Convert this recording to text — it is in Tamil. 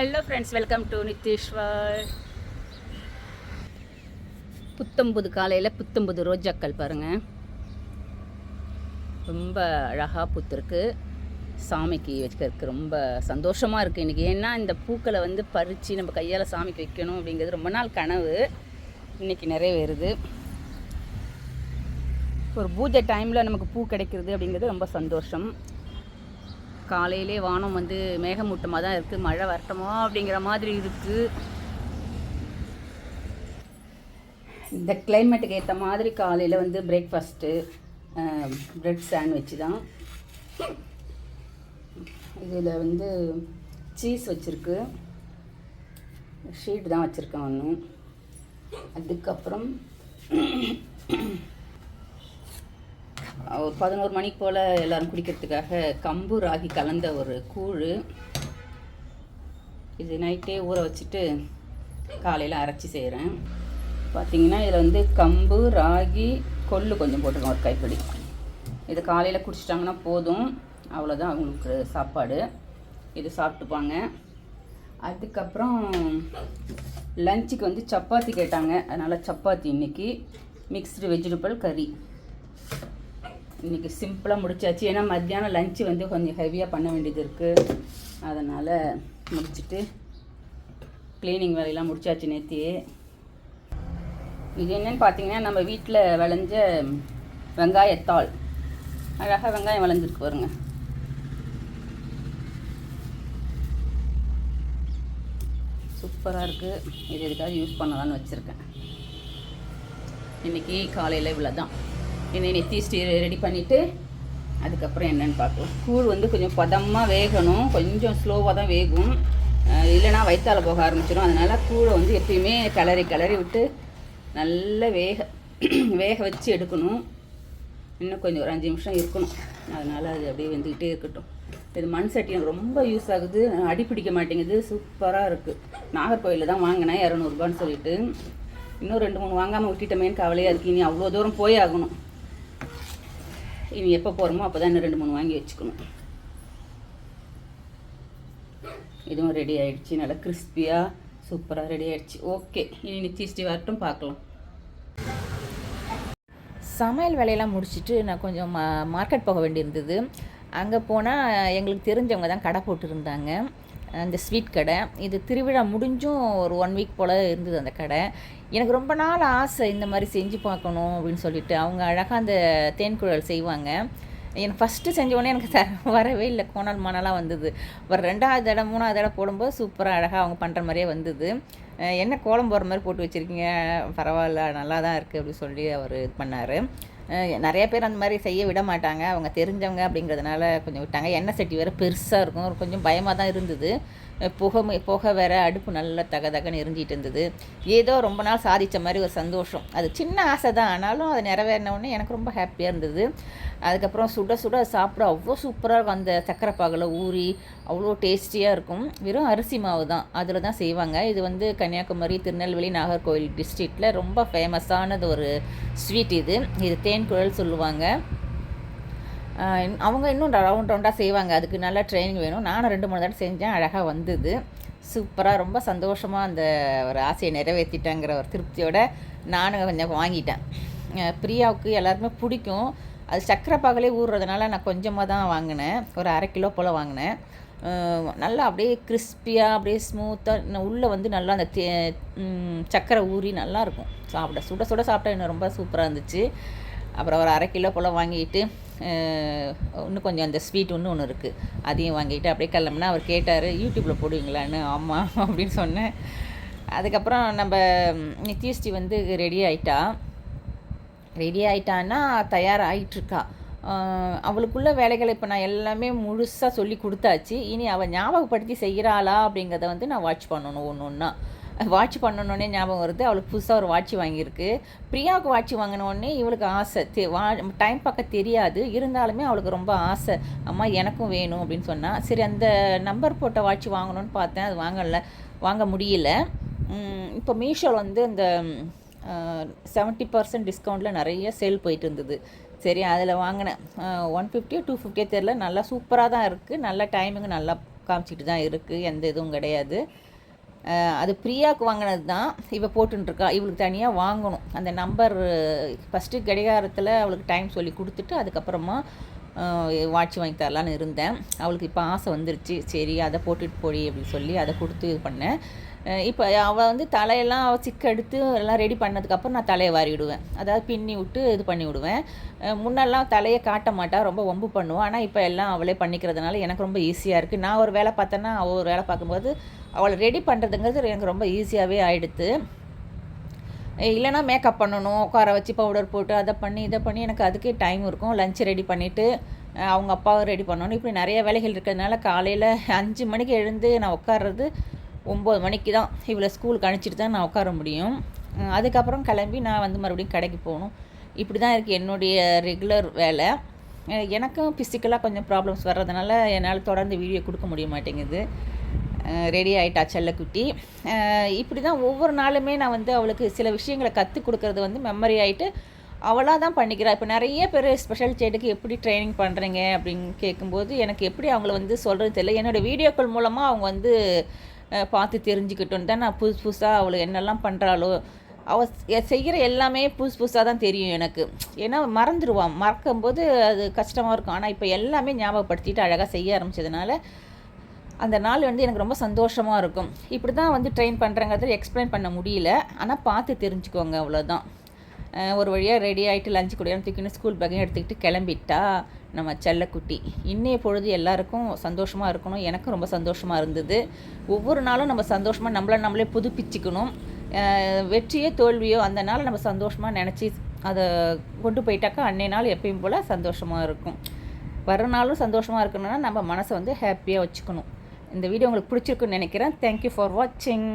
Hello friends welcome to Nitheeshwar புத்தம்புது காலையில் புத்தம்புது ரோஜாக்கள் பாருங்கள் ரொம்ப அழகாக பூத்திருக்கு. சாமிக்கு வைக்கிறதுக்கு ரொம்ப சந்தோஷமாக இருக்குது இன்றைக்கி ஏன்னா இந்த பூக்களை வந்து பறித்து நம்ம கையால் சாமிக்கு வைக்கணும் அப்படிங்கிறது ரொம்ப நாள் கனவு. இன்றைக்கி நிறைவேறுது. ஒரு பூஜை டைமில் நமக்கு பூ கிடைக்கிறது அப்படிங்கிறது ரொம்ப சந்தோஷம். காலையிலே வானம் வந்து மேகமூட்டமாக தான் இருக்குது மழை வரட்டுமா அப்படிங்கிற மாதிரி இருக்குது இந்த கிளைமேட்டுக்கு ஏற்ற மாதிரி காலையில் வந்து பிரேக்ஃபாஸ்ட்டு ப்ரெட் சாண்ட்விச் தான். இதில் வந்து சீஸ் வச்சுருக்கு. ஷீட் தான் வச்சுருக்கேன் ஒன்று அதுக்கப்புறம் ஒரு பதினோரு மணிக்கு போல் எல்லோரும் குடிக்கிறதுக்காக கம்பு ராகி கலந்த ஒரு கூழ். இது நைட்டே ஊற வச்சுட்டு காலையில் அரைச்சி செய்கிறேன் பார்த்தீங்கன்னா இதில் வந்து கம்பு ராகி கொள்ளு கொஞ்சம் போட்டுருக்கோம் ஒரு கைப்பிடி. இது காலையில் குடிச்சிட்டாங்கன்னா போதும். அவ்வளோதான் அவங்களுக்கு சாப்பாடு. இது சாப்பிட்டுப்பாங்க. அதுக்கப்புறம் லஞ்சுக்கு வந்து சப்பாத்தி கேட்டாங்க. அதனால் சப்பாத்தி இன்றைக்கி மிக்ஸ்டு வெஜிடபிள் கறி. இன்றைக்கி சிம்பிளாக முடிச்சாச்சு. ஏன்னா மத்தியானம் லஞ்சு வந்து கொஞ்சம் ஹெவியாக பண்ண வேண்டியது இருக்குது அதனால் முடிச்சுட்டு க்ளீனிங் வேலையெல்லாம் முடிச்சாச்சு நேத்தியே. இது என்னன்னு பார்த்தீங்கன்னா நம்ம வீட்டில் விளைஞ்ச வெங்காயத்தாள். அழகாக வெங்காயம் விளைஞ்சிருக்கு பாருங்க. சூப்பராக இருக்குது இது எதுக்காக யூஸ் பண்ணலான்னு வச்சுருக்கேன். இன்றைக்கி காலையில் இவ்வளோ தான் என்னை நெத்தி ஸ்டீ ரெடி பண்ணிவிட்டு அதுக்கப்புறம் என்னென்னு பார்க்கலாம். கூழ் வந்து கொஞ்சம் பதமாக வேகணும். கொஞ்சம் ஸ்லோவாக தான் வேகும். இல்லைனா வயிற்றால் போக ஆரம்பிச்சிடும் அதனால் கூழை வந்து எப்பயுமே கிளறி கிளறி விட்டு நல்ல வேக வேக வச்சு எடுக்கணும். இன்னும் கொஞ்சம் ஒரு அஞ்சு நிமிஷம் இருக்கணும். அதனால் அது அப்படியே வெந்துக்கிட்டே இருக்கட்டும். இது மண் சட்டி எனக்கு ரொம்ப யூஸ் ஆகுது. அடி பிடிக்க மாட்டேங்குது. சூப்பராக இருக்குது நாகர்கோவிலில் தான் வாங்கினேன். இரநூறுபான்னு சொல்லிட்டு. இன்னும் ரெண்டு மூணு வாங்காமல் விட்டுட்டோமேன்னு கவலையாக இருக்குது இனி அவ்வளோ தூரம் போய் ஆகணும். இனி எப்போ போகிறோமோ அப்போ தான் இன்னும் ரெண்டு மூணு வாங்கி வச்சுக்கணும். இதுவும் ரெடி ஆகிடுச்சு நல்லா கிறிஸ்பியாக சூப்பராக ரெடி ஆகிடுச்சு ஓகே இனி நிச்சயிச்சு வரட்டும் பார்க்கலாம். சமையல் வேலையெல்லாம் முடிச்சுட்டு நான் கொஞ்சம் மா மார்க்கெட் போக வேண்டியிருந்தது. அங்கே போனால் எங்களுக்கு தெரிஞ்சவங்க தான் கடை போட்டிருந்தாங்க. அந்த ஸ்வீட் கடை. இது திருவிழா முடிஞ்சும் ஒரு ஒன் வீக் போல் இருந்தது அந்த கடை. எனக்கு ரொம்ப நாள் ஆசை இந்த மாதிரி செஞ்சு பார்க்கணும் அப்படின்னு சொல்லிட்டு. அவங்க அழகாக அந்த தேன்குழல் செய்வாங்க. எனக்கு ஃபஸ்ட்டு செஞ்சவொடனே எனக்கு த வரவே இல்லை. கோணல் மணலாக வந்தது. ஒரு ரெண்டாவது தடவை மூணாவது தடவை போடும்போது சூப்பராக அழகாக அவங்க பண்ணுற மாதிரியே வந்தது. என்ன கோலம் போடுற மாதிரி போட்டு வச்சுருக்கீங்க? பரவாயில்ல நல்லா தான் இருக்குது அப்படின்னு சொல்லி அவர் இது பண்ணார். நிறைய பேர் அந்த மாதிரி செய்ய விட மாட்டாங்க. அவங்க தெரிஞ்சவங்க அப்படிங்கிறதுனால கொஞ்சம் விட்டாங்க. எண்ணெய் சட்டி வேறு பெருசாக இருக்கும். கொஞ்சம் பயமாக தான் இருந்தது. புகை புகை வேறு அடுப்பு நல்லா தக தகன்னு எரிஞ்சிட்டு இருந்தது. ஏதோ ரொம்ப நாள் சாதித்த மாதிரி ஒரு சந்தோஷம். அது சின்ன ஆசை தான். ஆனாலும் அது நிறைவேறினவுடனே எனக்கு ரொம்ப ஹாப்பியாக இருந்தது. அதுக்கப்புறம் சுட சுட சாப்பிட அவ்வளோ சூப்பராக இருக்கும். அந்த சக்கரை பாகில் ஊறி அவ்வளோ டேஸ்டியாக இருக்கும். வெறும் அரிசி மாவு தான். அதில் தான் செய்வாங்க. இது வந்து கன்னியாகுமரி திருநெல்வேலி நாகர்கோவில் டிஸ்ட்ரிக்டில் ரொம்ப ஃபேமஸானது ஒரு ஸ்வீட் இது. இது தேன் குழல் சொல்லுவாங்க. அவங்க இன்னும் ரவுண்ட் ரவுண்டாக செய்வாங்க. அதுக்கு நல்லா ட்ரைனிங் வேணும். நானும் ரெண்டு மூணு தடவை செஞ்சேன். அழகாக வந்தது. சூப்பராக ரொம்ப சந்தோஷமாக அந்த ஒரு ஆசையை நிறைவேற்றிட்டேங்கிற ஒரு திருப்தியோடு நானும் கொஞ்சம் வாங்கிட்டேன். பிரியாவுக்கு எல்லாருக்குமே பிடிக்கும். அது சக்கரை பாகலே ஊறுறதுனால நான் கொஞ்சமாக தான் வாங்கினேன். ஒரு அரை கிலோ போல் வாங்கினேன். நல்லா அப்படியே கிறிஸ்பியாக அப்படியே ஸ்மூத்தாக உள்ளே வந்து நல்லா அந்த தே சக்கரை ஊறி நல்லாயிருக்கும் சாப்பிட சுட சுட சாப்பிட்டா இன்னும் ரொம்ப சூப்பராக இருந்துச்சு. அப்புறம் ஒரு அரை கிலோ போல் வாங்கிட்டு இன்னும் கொஞ்சம் அந்த ஸ்வீட் ஒன்று ஒன்று இருக்குது அதையும் வாங்கிட்டு அப்படியே கிளம்புனா அவர் கேட்டார் யூடியூப்பில் போடுவீங்களான்னு? ஆமாம் அப்படின்னு சொன்னேன். அதுக்கப்புறம் நம்ம நித்யஸ்ரீ வந்து ரெடி ஆகிட்டா ரெடி ஆகிட்டான்னா தயாராகிட்டுருக்கா அவளுக்குள்ள வேலைகளை இப்போ நான் எல்லாமே முழுசாக சொல்லி கொடுத்தாச்சு. இனி அவள் ஞாபகப்படுத்தி செய்கிறாளா அப்படிங்கிறத வந்து நான் வாட்ச் பண்ணணும் ஒன்று ஒன்றா வாட்ச் பண்ணணுன்னே ஞாபகம் வருது. அவளுக்கு புதுசாக ஒரு வாட்ச் வாங்கியிருக்கு. பிரியாவுக்கு வாட்ச் வாங்கினோடனே இவளுக்கு ஆசை. தெ வா டைம் பார்க்க தெரியாது. இருந்தாலுமே அவளுக்கு ரொம்ப ஆசை. அம்மா எனக்கும் வேணும் அப்படின்னு சொன்னால் சரி அந்த நம்பர் போட்ட வாட்ச் வாங்கணும்னு பார்த்தேன். அது வாங்கலை வாங்க முடியல. இப்போ மீஷோவில் வந்து இந்த செவன்ட்டி பர்சன்ட் டிஸ்கவுண்ட்டில் நிறைய சேல் போயிட்டு இருந்தது. சரி அதில் வாங்கினேன். ஒன் ஃபிஃப்டியோ டூ ஃபிஃப்டியோ தெரில நல்லா சூப்பராக தான் இருக்குது நல்லா டைமிங் நல்லா காமிச்சிட்டு தான் இருக்குது எந்த இதுவும் கிடையாது. அது பிரியாவுக்கு வாங்கினது தான். இவள் போட்டுருக்கா இவளுக்கு தனியாக வாங்கணும். அந்த நம்பர் ஃபஸ்ட்டு கடிகாரத்தில் அவளுக்கு டைம் சொல்லி கொடுத்துட்டு அதுக்கப்புறமா வாட்ச் வாங்கி தரலான்னு இருந்தேன். அவளுக்கு இப்போ ஆசை வந்துருச்சு. சரி அதை போட்டுட்டு போடி அப்படின்னு சொல்லி அதை கொடுத்து இது பண்ணேன். இப்போ அவள் வந்து தலையெல்லாம் அவள் சிக்க எடுத்து எல்லாம் ரெடி பண்ணதுக்கப்புறம் நான் தலையை வாரி விடுவேன் அதாவது பின்னி விட்டு இது பண்ணி விடுவேன். முன்னெல்லாம் தலையை காட்ட மாட்டா ரொம்ப வம்பு பண்ணுவாள் ஆனால் இப்போ எல்லாம் அவளே பண்ணிக்கிறதுனால எனக்கு ரொம்ப ஈஸியாக இருக்குது நான் ஒரு வேலை பார்த்தேன்னா அவள் ஒரு வேலை பார்க்கும்போது அவளை ரெடி பண்ணுறதுங்கிறது எனக்கு ரொம்ப ஈஸியாகவே ஆயிடுத்து. இல்லைனா மேக்கப் பண்ணணும் உட்கார வச்சு பவுடர் போட்டு அதை பண்ணி இதை பண்ணி எனக்கு அதுக்கே டைம் இருக்கும். லஞ்ச் ரெடி பண்ணிவிட்டு அவங்க அப்பாவை ரெடி பண்ணணும். இப்படி நிறைய வேலைகள் இருக்கிறதுனால காலையில் அஞ்சு மணிக்கு எழுந்து நான் உட்கார்றது ஒம்பது மணிக்கு தான் இவ்வளோ ஸ்கூலுக்கு அனுப்பிச்சிட்டு தான் நான் உட்கார முடியும். அதுக்கப்புறம் கிளம்பி நான் வந்து மறுபடியும் கடைக்கு போகணும். இப்படி தான் இருக்குது என்னுடைய ரெகுலர் வேலை. எனக்கும் ஃபிசிக்கலாக கொஞ்சம் ப்ராப்ளம்ஸ் வர்றதுனால என்னால் தொடர்ந்து வீடியோ கொடுக்க முடிய மாட்டேங்குது. ரெடி ஆகிட்டா செல்லக்குட்டி. இப்படி தான் ஒவ்வொரு நாளுமே நான் வந்து அவளுக்கு சில விஷயங்களை கற்றுக் கொடுக்கறது வந்து மெமரி ஆகிட்டு அவளாக தான் பண்ணிக்கிறா. இப்போ நிறைய பேர் ஸ்பெஷல் சைல்டுக்கு எப்படி ட்ரைனிங் பண்ணுறீங்க அப்படின்னு கேட்கும்போது எனக்கு எப்படி அவங்கள வந்து சொல்கிறது தெரியல. என்னோடய வீடியோக்கள் மூலமாக அவங்க வந்து பார்த்து தெரிஞ்சுக்கிட்டோன்னு தான் நான் புதுசு புதுசாக அவளுக்கு என்னெல்லாம் பண்ணுறாளோ அவள் செய்கிற எல்லாமே புதுசு புதுசாக தான் தெரியும் எனக்கு. ஏன்னா மறந்துடுவான் மறக்கும்போது அது கஷ்டமாக இருக்கும். ஆனால் இப்போ எல்லாமே ஞாபகப்படுத்திட்டு அழகாக செய்ய ஆரம்பித்ததுனால அந்த நாள் வந்து எனக்கு ரொம்ப சந்தோஷமாக இருக்கும். இப்படி தான் வந்து ட்ரெயின் பண்ணுறங்கிறத எக்ஸ்பிளைன் பண்ண முடியல. ஆனால் பார்த்து தெரிஞ்சுக்கோங்க அவ்வளோதான் ஒரு வழியாக ரெடி ஆகிட்டு லஞ்சு கூடியான தூக்கின்னு ஸ்கூல் பேக்கையும் எடுத்துக்கிட்டு கிளம்பிட்டா நம்ம செல்லக்குட்டி. இன்னைய பொழுது எல்லாருக்கும் சந்தோஷமாக இருக்கணும். எனக்கும் ரொம்ப சந்தோஷமாக இருந்தது. ஒவ்வொரு நாளும் நம்ம சந்தோஷமாக நம்மளை நம்மளே புதுப்பிச்சுக்கணும். வெற்றியோ தோல்வியோ அந்த நாள் நம்ம சந்தோஷமாக நினச்சி அதை கொண்டு போயிட்டாக்கா அன்னைய நாள் எப்பயும் போல் சந்தோஷமாக இருக்கும். வர நாளும் சந்தோஷமாக இருக்கணும்னா நம்ம மனசை வந்து ஹாப்பியாக வச்சுக்கணும். இந்த வீடியோ உங்களுக்கு பிடிச்சிருக்குன்னு நினைக்கிறேன். தேங்க்யூ ஃபார் வாட்சிங்